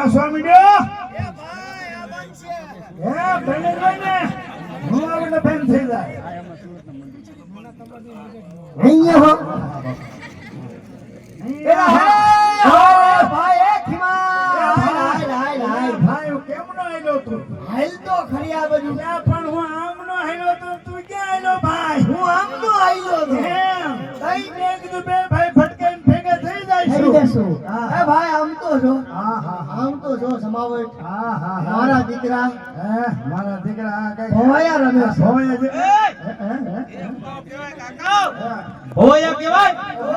વાંસવા માંડ્યો એ ભાઈ આ બનશે હે જ ને હું આવીને ફેન થઈ જાય. અહીંયા હા હા હા. મારા દીકરા. હે મારા દીકરા આ કઈ ભોવાયા રમે ભોવાયા હે. ભોયા કહેવાય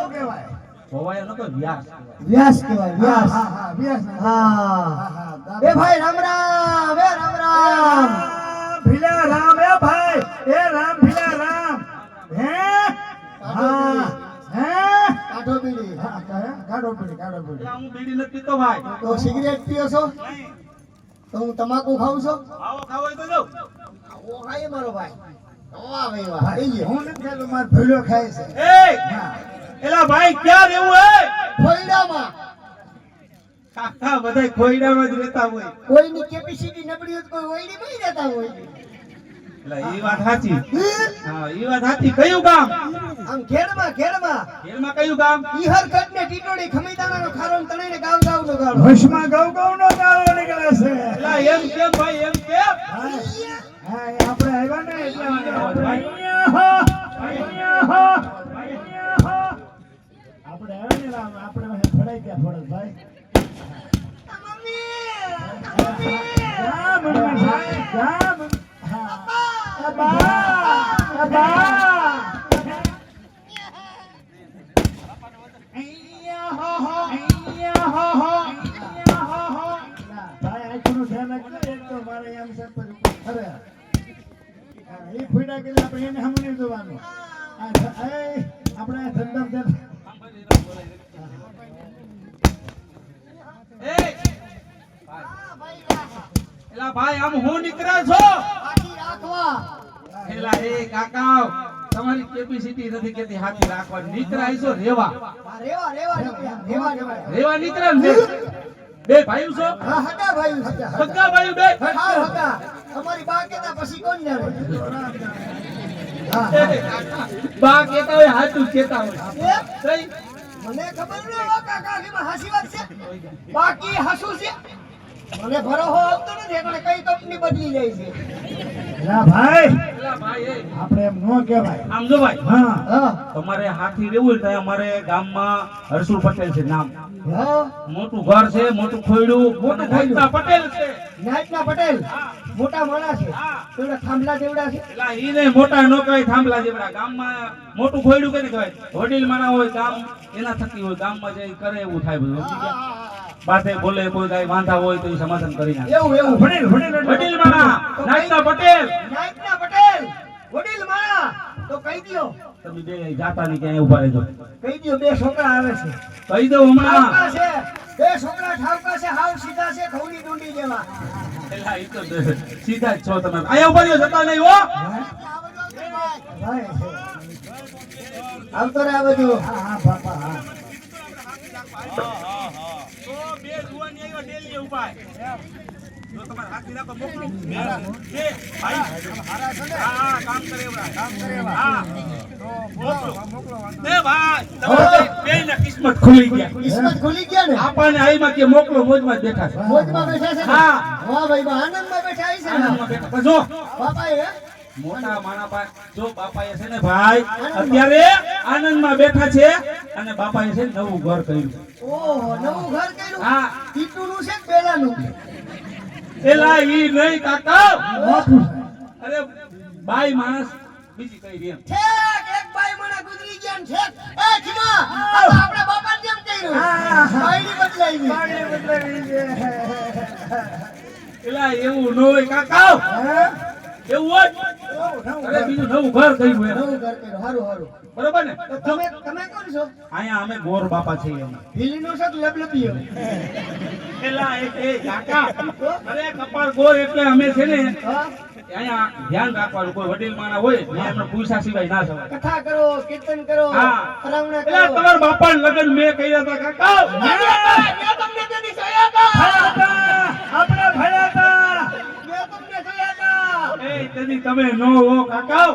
કહેવાય? ભોવાયા નો વ્યાસ વ્યાસ કહેવાય વ્યાસ હા, હા, વ્યાસ. હા હા, હા, દાદા. એ ભાઈ રામ રામ એ રામ રામ ભીલા રામ એ ભાઈ એ રામ ભીલા રામ. હે? હા હે? કાઢો બીડી હા, કયા? કાઢો પીડી કાઢો પીડી હું બીડી નથી પીતો ભાઈ. તો સિગરેટ પીઓ છો? તો હું તમાકુ ખાઉં છો? આવો ખાવો તો જો આવો ખાય મારો ભાઈ. વાહ ભાઈ વાહ ભાઈ, હું નથી ખાતો, મારો ભીલો ખાય છે. એ! એલા ભાઈ ક્યાં રહેવું હે? ખોયડામાં કાકા બધાય ખોઈડામાં જ રહેતા હોય. કોઈની કેપેસિટી નબળી હોય કોઈ ઓઈડી નહીં રહેતા હોય. એટલે એ વાત સાચી હા એ વાત સાચી કયું ગામ? આમ ખેડમાં ખેડમાં. કયું ગામ? ઈહર કટ ટીટોડી ખમીદાણાનો ખારો ને તળીને ગાવ ગાવ નો ગાળો. ભસ્મમાં ગૌ ગૌનો ગાળો નીકળે છે. એલા એમ કેમ ભાઈ એમ કેમ હા, હા, આપણે આવ્યા ને એટલે આવ્યા ને રામ, ગયા ભાઈ. આપણે ધંધા એલા ભાઈ આમ હું નીકળ્યા છો? રાખવા. એલા એ કાકા તમારી કેપેસિટી નથી કેતી હાથી રાખવા. નીકળાય છો રેવા. રેવા રેવા રેવા રેવા. રેવા રેવા ને બે. ભાઈઓ છો? હા હતા ભાઈ હતા સગા ભાઈઓ બે? હા બા કેતા પછી કોણ જાણે બા કેતા હોય હાથું કેતા હોય? મને ખબર ન હોય કાકા કે હાસી વાત છે? બાકી હાસુ છે? મને ભરોહો આવતો નથી એટલે કઈ કંપની બદલી જાય છે? એલા ભાઈ. આપણે એમ ન કહેવાય. આમ જો ભાઈ. હા. હા. તમારે હાથી રહેવું તો અમારે ગામમાં હર્ષુલ પટેલ છે નામ. મોટું ઘર છે મોટું ખોયડું. મોટું. પટેલ છે. નાયકના પટેલ. મોટા માણસ છે. હા. થાંભલા જેવડા છે. એલા ઈ ને મોટા નો કહેવાય થાંભલા જેવડા. ગામમાં મોટું ખોયડું કેને કહેવાય? વડીલ માણા હોય ગામ એના થકી હોય. ગામમાં જઈ કરે એવું થાય બધું બાતે બોલે કોઈ કાંઈ વાંધા હોય તો એ સમાધાન કરી નાખે. એવું એવું વડીલ વડીલ વડીલ માણા નાયકના પટેલ. નાયકના પટેલ વડીલ માણા તો કહી દ્યો તમે બે જાતા ની ક્યાંય ઊભા રહેજો. કહી દયો બે છોકરા આવે છે. કહી દો હમણાં. છે બે છોકરા ઠાવકા છે હાવ સીધા છે ઘઉંની ડુંડી જેવા. એલા ઈ તો સીધા જ છો તમે. અહીંયા ઊભા રહ્યો જતા નહીં હો. આવતો રે આ બાજુ હા હા બાપા હા તો બે જુવાની આવ્યા ડેલી ઉપાય જો તમારે હાથી રાખો મોકલો. બે બે ભાઈ. હા હા કામ કરે એવડા કામ કરે એવડા હા. મોકલો. એ ભાઈ. તમારે બે ને કિસ્મત ખુલી ગયા. કિસ્મત ખુલી ગયા ને? આપણને આઈમાં કે મોકલો મોજમાં જ બેઠા છે. મોજમાં બેઠા છે હા. વાહ ભાઈ આનંદમાં બેઠા છે આનંદમાં બેઠા. જો. બાપા એ મોટા માણા પાક જો બાપાએ છે ને ભાઈ અત્યારે આનંદમાં બેઠા છે અને બાપાએ છે ને નવું ઘર કર્યું. ઓહો નવું ઘર કર્યું? હા. ટીટુનું છે કે પેલાનું એલા ઈ નહીં કાકા. મોટું અરે બાઈ માણસ. બીજી કઈ રેમ એક બાઈ મને ગુજરી ગયા છે એ ખીમા આપણે બાપા જેમ કર્યું? હા. બાયડી બદલાઈ છે. એલા એવું ન કાકા. હે? એવું હોય નવું, નવું અરે બીજું નવું ઘર કર્યું એમ નવું ઘર કર્યું હારું હારું બરોબર ને તમે તમે કોણ છો અહીંયા અમે ગોર બાપા છીએ એમ ભીલીનો છે કે લબલબીયો એ એ કાકા અરે કપાળ ગોર એટલે અમે છે ને અહીંયા ધ્યાન રાખવાનું કોઈ વડીલ માણા હોય મેં એમને પૂછા સિવાય ના સવાય કથા કરો કીર્તન કરો. ફરાવણા કરો તમારા બાપા લગ્ન મેં કર્યા હતા કાકા મેં તમને તેથી એટલી તમે નો હો કાકા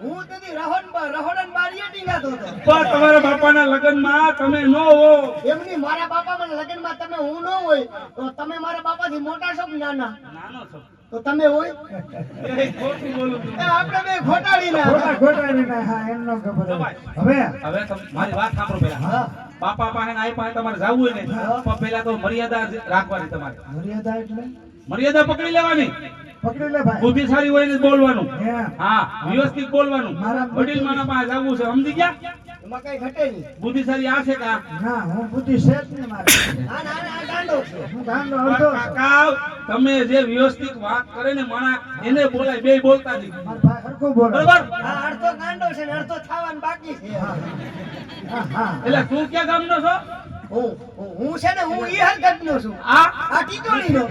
હું તેથી રહન રહણન બારીએ ટીંગાતો હતો. પણ તમારા બાપાના લગ્નમાં તમે નો હો. એમની મારા બાપા મને લગ્નમાં તમે હું નો હોય તો તમે મારા બાપાથી મોટા છો કે નાના? નાનો છો. તો તમે હોય? એ ખોટું બોલું છું. આપણે બે ખોટાડી ના. ખોટા ખોટાડી ના, હા એમ ન ખબર હવે? હવે મારી વાત સાંભળો પહેલા. હા. બાપા પાસે ને આઈ પાસે તમારે જવું હોય ને પણ પેલા તો મર્યાદા રાખવાની તમારે. મર્યાદા એટલે? મર્યાદા પકડી લેવાની. બુદ્ધિશાળી હોય ને બોલવાનું. હા. વ્યવસ્થિત બોલવાનું. વડીલ માના પાસે જવું છે સમજી ગયા? એમાં કઈ ઘટે નહીં. બુદ્ધિશાળી આ છે કા ના હું બુદ્ધિ છે જ ને મારે. ના ના ના ગાંડો છે. હું ગામનો અડધો કાકા તમે જે વ્યવસ્થિત વાત કરે ને માણા એને બોલાય બે બોલતા નહીં. બરોબર? આ અડધો ગાંડો છે ને અડધો થાવાનું બાકી છે. હા હા. એટલે તું ક્યાં ગામનો છો? હું હું- હું છે ને હું ઈ હરકતનો છું. આ આ ટીટોળીનો.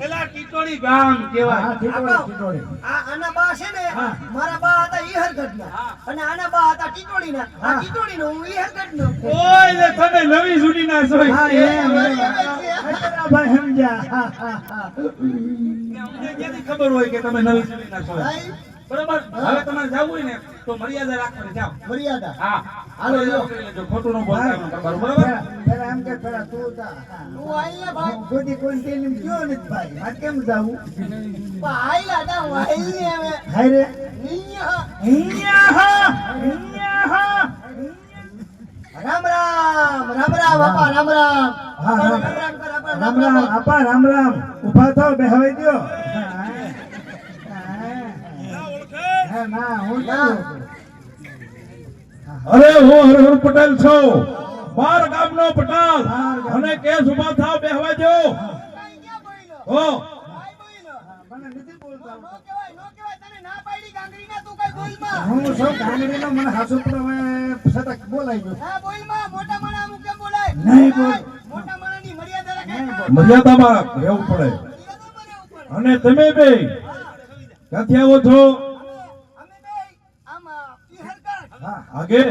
પેલા ટીટોળી ગામ હા ટીટોળી ટીટોળી. આ આના બા છે ને મારા બા હતા ઈ હરકતના. હા. અને આના બા હતા ટીટોળીના. આ હા. ટીટોળીનો હું ઈ હરકતનો. ઓય ને તમે નવી જૂની ના હા એ ભાઈ સમજ્યા. ખબર હોય કે તમે નવી જૂની ના છો ભાઈ, બરોબર? હવે તમારે જવું હોય ને તો મર્યાદા રાખવાની જાવ મર્યાદા? હા. હાલો, લેજો ખોટું ન બોલતા બરોબર? પેલા એમ કે પેલા તું જા. હા. હું આઈલા ભાઈ. કોઈ તેલી ગયો નથી ભાઈ. આ કેમ જાવું? પણ આઈલા તા હું આઈલી હવે. હાય રે. અહીંયા. અહીંયા હા અહીંયા હા. રામ રામ રામ રામ બાપા રામ રામ. હા, હા. રામ રામ આપા, રામ રામ આપા રામ રામ. ઊભા થાવ બેહવાઈ દ્યો હા ના હું તો અરે હું હરહર પટેલ છું બાર ગામનો પટેલ અને કેસ ઊભા થાવ બેહવા જો? હો પાડી ગાંગડીના, તું કાંઈ બોલમાં. હું સૌ ગાંગડીનો મને હાસુ પણ હવે બોલાઈ ગયો ના બોલમાં. મોટા માણા અમુક કેમ બોલાય? નહીં બોલ. મોટા માણાની મર્યાદા મર્યાદામાં રહેવું પડે. અને તમે બે ક્યાંથી આવો છો અમે બે આમ, અ, ઈ હરકત. હા આગે.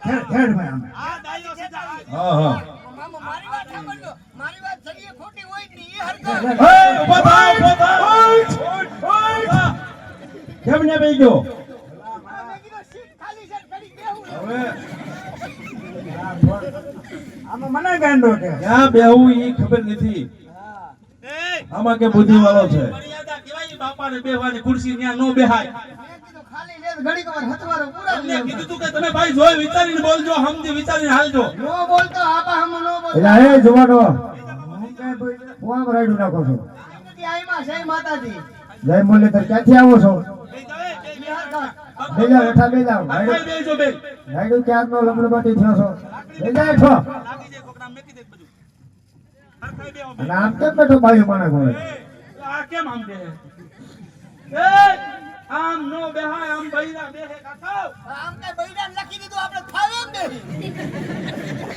ખેડ ખેડ મેં અમે આ ડાયો સીધા હા હા. મામા, મારી વાત સાંભળજો. મારી વાત સરીએ ખોટી હોય જ નહીં. હરકત. એ, ઊભા થાવ ઊભા થાવ કેમ ને બેહી ગયો. આમાં કે? બેહવું ઈ ખબર નથી. એ આમાં કે બુદ્ધિ વાળો છે બેહવાની ખુરશી ત્યાં નો બેહાય. ઘડીક વાર હતવારો પૂરા તમને કીધું તું કે તમે ભાઈ જોઈ વિચારીને બોલજો સમજી વિચારીને હાલજો. નો બોલતો આપા હમ નો બોલતો. એટલે હે જોવાનો આમ રાયડું નાખું છું. આઈમાં જય માતાજી. જય મુરલીધર ક્યાંથી આવો છો? બેલા બેઠા એ, બે બેજો જાઓ. હરકત. બે રાઈડું હેઠા નો લમણબાટી થયો છો? બેજા લાગી જાય કોકના, મેકી દે બધું. આમ કેમ બેઠો ભાઈ માણસ હોય? આ કેમ આમ? એ, આમ નો બેહાય, આમ ભૈરા બેહે કાકા. આમ કઈ ભૈરા લખી દીધું આપણે ફાવે એમ નહીં.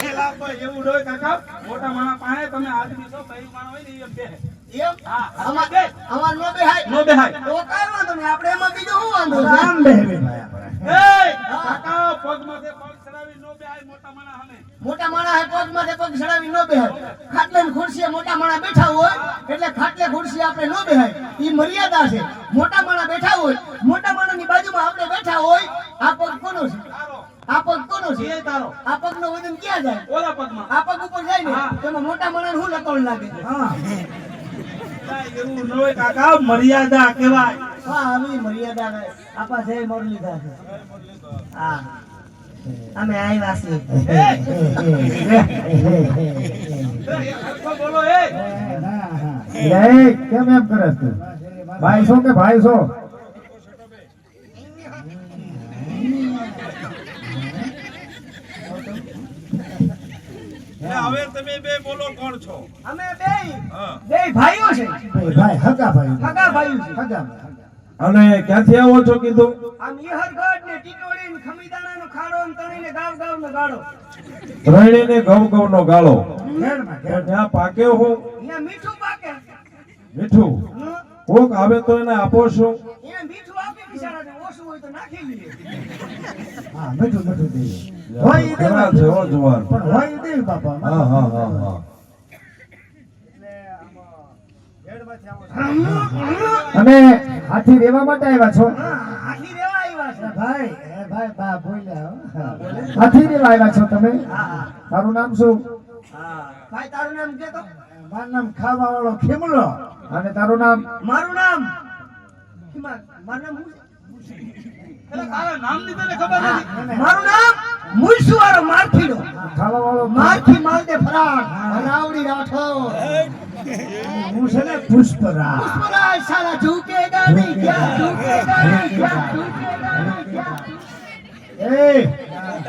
પેલા કોઈ એવું હોય કાકા, મોટા માણા પાસે તમે આદમી છો, ભૈરું માણો હોય ને એમ બેહે. એમ? હા, અમાર બે. અમાર નો બેહાય? નો બેહાય. તો કાંઈ વાંધો નહીં આપણે એમાં બીજો શું વાંધો? છે આમ બેહવી ભાઈ એ, કાકા, પગમાંથી પગ ચડાવી નો બેહાય, મોટા માણા પગ માથે પગ ચડાવી ન બેહાય. ખાટલે ખુરશીએ મોટા માણા બેઠા હોય એટલે ખાટલે ખુરશી આપણે નો બેહાય. ઈ મર્યાદા છે. મોટા માણા બેઠા હોય મોટા માણાની બાજુમાં આપણે બેઠા હોય આ પગ કોનો છે. આ પગ કોનો છે એ તારો. આ પગનો વજન ક્યાં જાય ઓલા પગમાં. આ પગ ઉપર જાય ને હા. તેમાં મોટા માણસ શું લકોણ લાગે હા ન કાકા, મર્યાદા કહેવાય. હા આવી મર્યાદા. આપા જય મુરલીધર હા અમે આવ્યા છીએ બોલો એ. કેમ એમ કરે ભાઈ છો કે ભાઈ છો હવે તમે બે બોલો કોણ છો? અમે બે. બે ભાઈઓ છે. ભાઈ હગા અને ક્યાંથી આવો છો કીધું? આમ ઈહરગઢ ને ટીટોળી ને ખમીદાણા નો ખાડો ને તણીને ગાવ ગાવ નો ગાળો. રણીને ઘઉં ઘઉં નો ગાળો. ખેડમાં તો ત્યાં પાકે હો? અહીંયા મીઠું પાકે. મીઠું? કોક આવે તો એને આપો છો એને મીઠું આપી બિચારા ઓછું હોય તો નાખી લઈએ હા મીઠું મીઠું દઈએ. હોય દેવા છે હો જુવાન પણ હોય ઈ બાપા હા હા હા હા. એટલે આમાં હેડમાંથી અને હાથી રેવા માટે આવ્યા છો. હાથી રેવા આવ્યા છે. ભાઈ એ ભાઈ બા બોલ્યા હો. હાથી રેવા આવ્યા છો તમે? તારું નામ શું? ભાઈ તારું નામ કે તો મારું નામ ખાવા વાળો ખેમલો. અને તારું નામ? મારું નામ? મારું નામ તારા નામની તને ખબર નથી. મારું નામ મુલસુ વાળો મારખીડો મારથી માલદે રાવડી હું છે ને સાલા ક્યાં ક્યાં ક્યાં એ. હું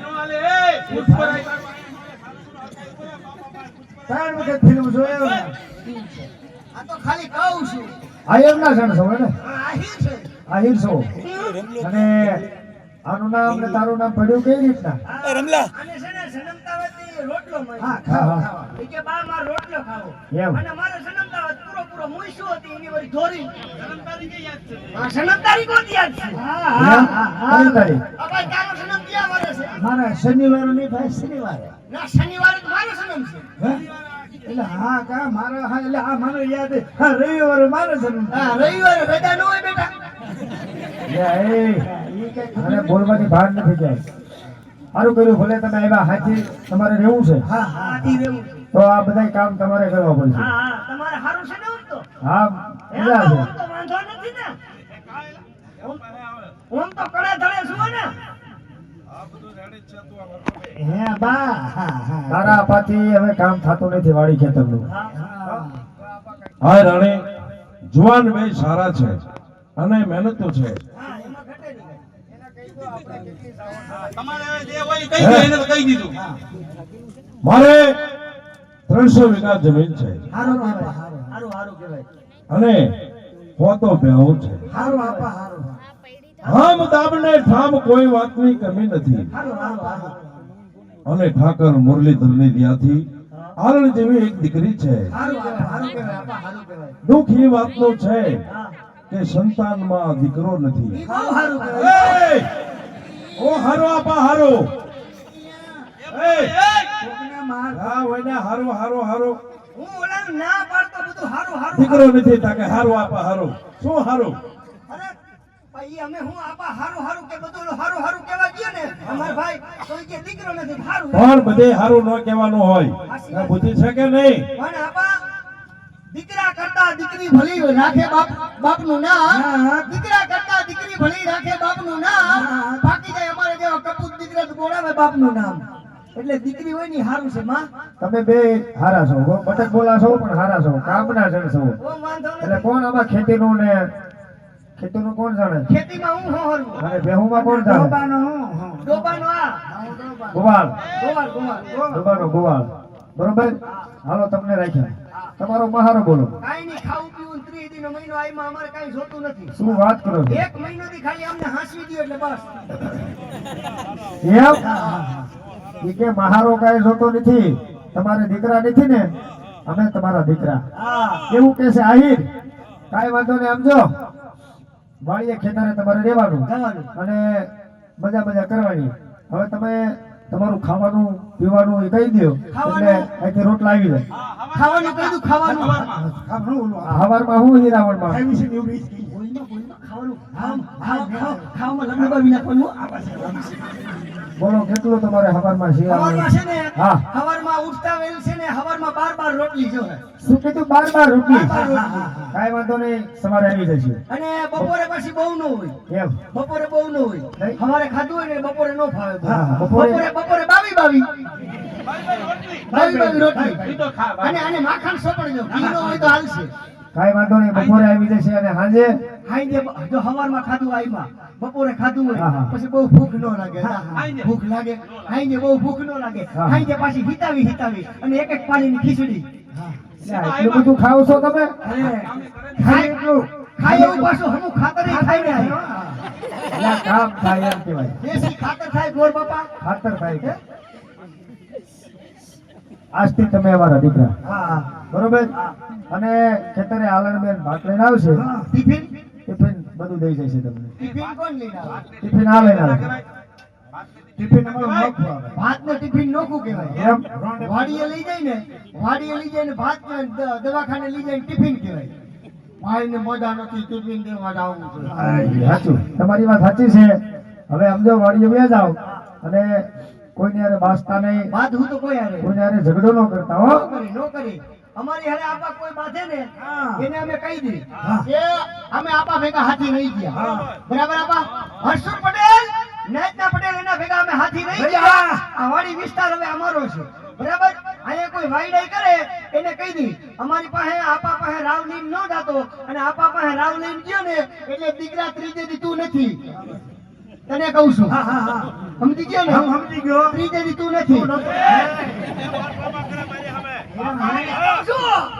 નો હાલે, એ, પુષ્પરાજ. ત્રણ વખત ફિલ્મ જોયો? તો ખાલી કહું છું. આયર ના જણ છો ને? આ છે. આહિર છો. અને આનું નામ ને તારું નામ પડ્યું કઈ રીતના? અને છે ને સનમતાવતી રોટલો મળ્યો. હા ખાવા. ખાવા. ઈ કે બા મારે રોટલો ખાવો. એમ. અને મારે સનમતાવત પૂરો પૂરો મૂઈશું હતી એની વળી ધોરી. જન્મ તારીખે યાદ છે? આ સનમતારી કોણ યાદ છે? હા હા હા હા. કઈ તારીખ? આ ભાઈ તારો સનમ ક્યાં વારે છે? મારા શનિવારે નહીં ભાઈ શનિવારે. ના શનિવારે મારો સનમ છે. હે? એટલે હા કા મારા હા એટલે આ મારો યાદ છે. હા રવિવારે મારે જન્મ હા રવિવારે રજા ન હોય બેટા. લે, બોલવાની ભાર નથી જાય. સારું કર્યું ભલે તમે આવ્યા હાથી તમારે રહેવું છે. હા હા રહેવું. તો આ બધા કામ તમારે કરવા પડશે. હા હા તમારે સારું છે ને તો? હા મજા છે વાંધો નથી ને. ઓમ તો કડા ધડે ને આ બધું રેડી જ છે તું આ વરસાદ હે બા. હા હા તારા પાછી હવે કામ થતું નથી વાડી ખેતરનું હા હા. રાણી. જુવાન બે સારા છે અને મહેનતુ છે. તો મારે ત્રણસો વીઘા જમીન છે. અને પોતો ભેવું છે. આપા દાબને ઠામ કોઈ વાતની કમી નથી. અને ઠાકર મુરલીધરની ત્યાંથી આરણ જેવી એક દીકરી છે. દુઃખ એ વાતનો છે કે સંતાનમાં દીકરો નથી! ઓ હારો આપા હારો. દીકરો નથી તાકે હારો આપા હારો. શું હારો? ભાઈ અમે હું આપા હારું હારું કે બધું હારું હારું કહેવા ગયો ને? અમાર ભાઈ તો કે દીકરો નથી હારું પણ બધે હારું ન કહેવાનું હોય. બુદ્ધિ છે કે નહીં? પણ આપા દીકરા કરતા દીકરી ભલી રાખે બાપ બાપનું હા. દીકરા કરતા દીકરી ભલી રાખે બાપનું ના. બાકી જાય અમારે જેવા કપૂત દીકરા તો બોલાવે બાપનું નામ. એટલે દીકરી હોય ને હારું છે માં. તમે બે હારા છો. બટક બોલા છો પણ હારા છો. કામના જણ છો. એટલે કોણ આમાં ખેતીનું ને ખેતીનું કોણ જાણે? ખેતીમાં હું હોરું અને બેહુમાં કોણ જાણે? ડોબાનો હું ડોબા નો આ? ગોવાલ. ગોવાલ ગોવાલ. ડોબા નો ગોવાલ. બરોબર? હાલો તમને રાખ્યા. તમારો મહારો બોલો. કાંઈ નહીં ખાવું પીવું ને ત્રીસ દિનનો મહિનો આયમાં અમારે કાઈ જોતું નથી. શું વાત કરો છો? એક મહિનો થી ખાલી અમને હાંસવી દ્યો એટલે બસ. એમ? કે મહારો કાઈ જોતો નથી. તમારે દીકરા નથી ને? અમે તમારા દીકરા. એવું કે છે આહિર? કાઈ વાંધો નહીં આમ જો વાડીએ ખેતરે તમારે રહેવાનું. અને મજા મજા કરવાની. હવે તમે તમારું ખાવાનું પીવાનું એ કહી દો એટલે અહીંથી રોટલા આવી જાય. ખાવાનું કહી ખાવાનું. ખાવાનું હવારમાં હું હીરાવણમાં ખાવાનું. ખાવ- ખાવ- ખાવ- ખાવામાં લગ્ન બાવી નાખવાનું. આ પાસે. બોલો કેટલું તમારે હવારમાં હવારમાં શિયાળા છે ને હા. હવારમાં ઉઠતા વેલ છે ને હવારમાં બાર બાર રોટલી જોવે શું કીધું? બાર બાર રોટલી. કાંઈ વાંધો નહીં સવારે આવી જશે અને બપોરે પછી બહુ ન હોય. એમ બપોરે બહુ ન હોય. હવારે ખાધું હોય ને બપોરે ન ફાવે બપોરે- બપોરે બપોરે બાવી બાવી. બાવી બાવી રોટલી. ઈ તો ખા અને આને માખણ સોપડી દો. ઘી નો હોય તો હાલશે. કાઈ વાંધો નહીં બપોરે આવી જશે અને સાંજે બ- જો હવારમાં ખાધું આઈમાં બપોરે ખાધું હોય. પછી બહુ ભૂખ ન લાગે. ભૂખ લાગે હાંજે બહુ ભૂખ ન લાગે. હાંજે પાછી હિતાવી હિતાવી અને એક એક પાણીની ખીચડી. એટલું બધું ખાવ છો તમે? ખાઈ એટલું. ખાઈ એવું પાછું હમું ખાતર ખાઈ ને કામ થાય એમ કહેવાય. દેશી ખાતર ખાય ગોળ બાપા. ખાતર થાય કે આજથી તમે અમારા દીકરા. હા બરોબર? અને ખેતરે આલણબેન ભાત લઈને આવશે. ટિફિન? ટિફિન બધું દઈ જશે તમને. ટિફિન કોણ લઈને આવે? ટિફિન અમારું નોખું આવે. ભાત ને ટિફિન નોખું કહેવાય. એમ? વાડીએ લઈ જાય ને વાડીએ લઈ જાય ને ભાત દવાખાને લઈ જાય ને ટિફિન કહેવાય. ભાઈ મોઢા નથી ટિફિન દેવા જવું છે સાચું તમારી વાત સાચી છે. હવે સમજો વાડીએ બે જાવ અને કોઈને હારે બાસતા નહીં વાત હું તો કોઈ કોઈને હારે ઝઘડો ન કરતા હો. નો કરી નો કરી અમારી હારે આપા કોઈ બાધે ને એને અમે કહી દી કે અમે આપા ભેગા હાથી નહીં ગયા. બરાબર. આપા? હર્ષુર પટેલ નેતના પટેલ એના ભેગા અમે હાથી નહીં ગયા. આ વાડી વિસ્તાર હવે અમારો છે. બરાબર? અહીંયા કોઈ વાયડાઈ કરે એને કહી દી અમારી પાસે આપા પાસે રાવ લઈને ન જાતો અને આપા પાસે રાવ લઈને ગયો ને એટલે દીકરા ત્રીજે દી તું નથી. તને કહું છું. હા હા હા. સમજી ગયો ને? હું સમજી ગયો. ત્રીજે દી તું નથી.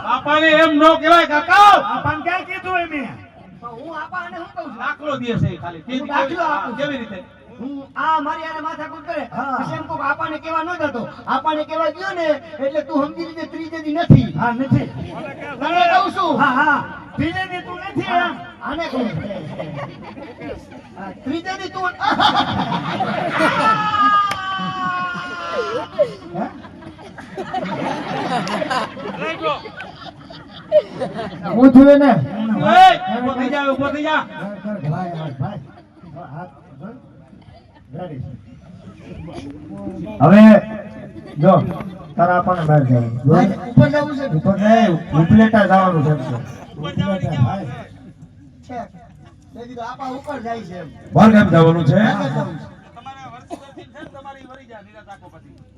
બાપાને એમ ન કહેવાય કાકા. આપણને ક્યાં કીધું એમ હું આપા અને હું કહું દાખલો દે છે ખાલી. દાખલો આપું. કેવી રીતે? હું આ મારી હારે માથાકૂટ કરે. પછી એમ કહું કે આપાને કહેવા ન જતો. આપાને કેવા ગયો ને એટલે તું સમજી લીધે ત્રીજે દી નથી. હા નથી. તને કહું છું. હા હા. ત્રીજે દી તું નથી આને કહું. ત્રીજે દી તું હું થયું ને એ, થઈ જા જા. હવે જો તારા આપણને બહાર જવાનું. ઉપર જવું છે. ઉપર નહીં ઉપલેટા જવાનું છે. ઉપર જવાનું છે.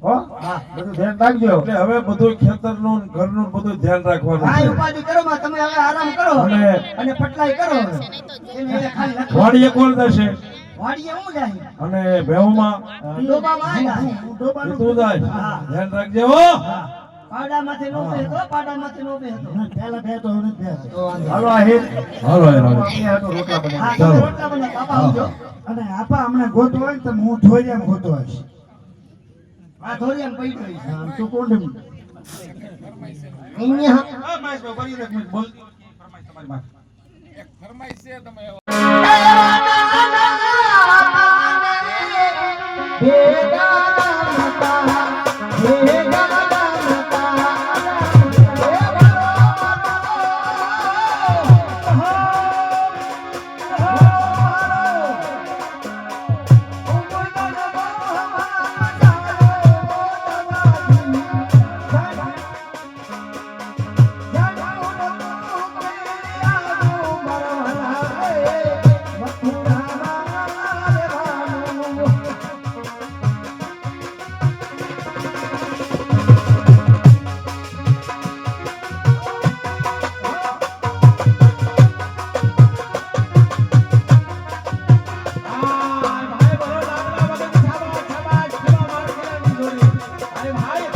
બધું ધ્યાન રાખજો. એટલે હવે બધું ખેતરનું ઘરનું બધું ધ્યાન રાખવાનું કાંઈ ઉપાધિ કરો માં તમે હવે આરામ કરો. અને- અને પટલાઈ કરો. એને એને ખાલી વાડીએ કોણ જશે વાડીએ હું જાય? અને ભેવમાં ડોબામાં આ જાય. હું ડોબાનું તું જાય. ધ્યાન રાખજો હો. પાડામાંથી નો બેહતો પાડામાંથી નો બેહતો. પહેલા બે હવે નથી હાલો આહિર. હાલો હાલો. રોટલા બનાવી. હા ચાલો. તમે રોટલા બનાવો. બાપા આવજો. અને આપા હમણાં ગોતો હોય તો હું ઠોરિયામાં ગોતો હશ આ ધોરિયામાં પડી ગઈ છે. તું કોણ અહીંયા હા. મહેશભાઈ વરી એક મિનિટ બોલતી હોય ફરમાઈશ તમારી માથે 唉呀妈呀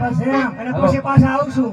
બસ એમ અને પછી પાછા આવશું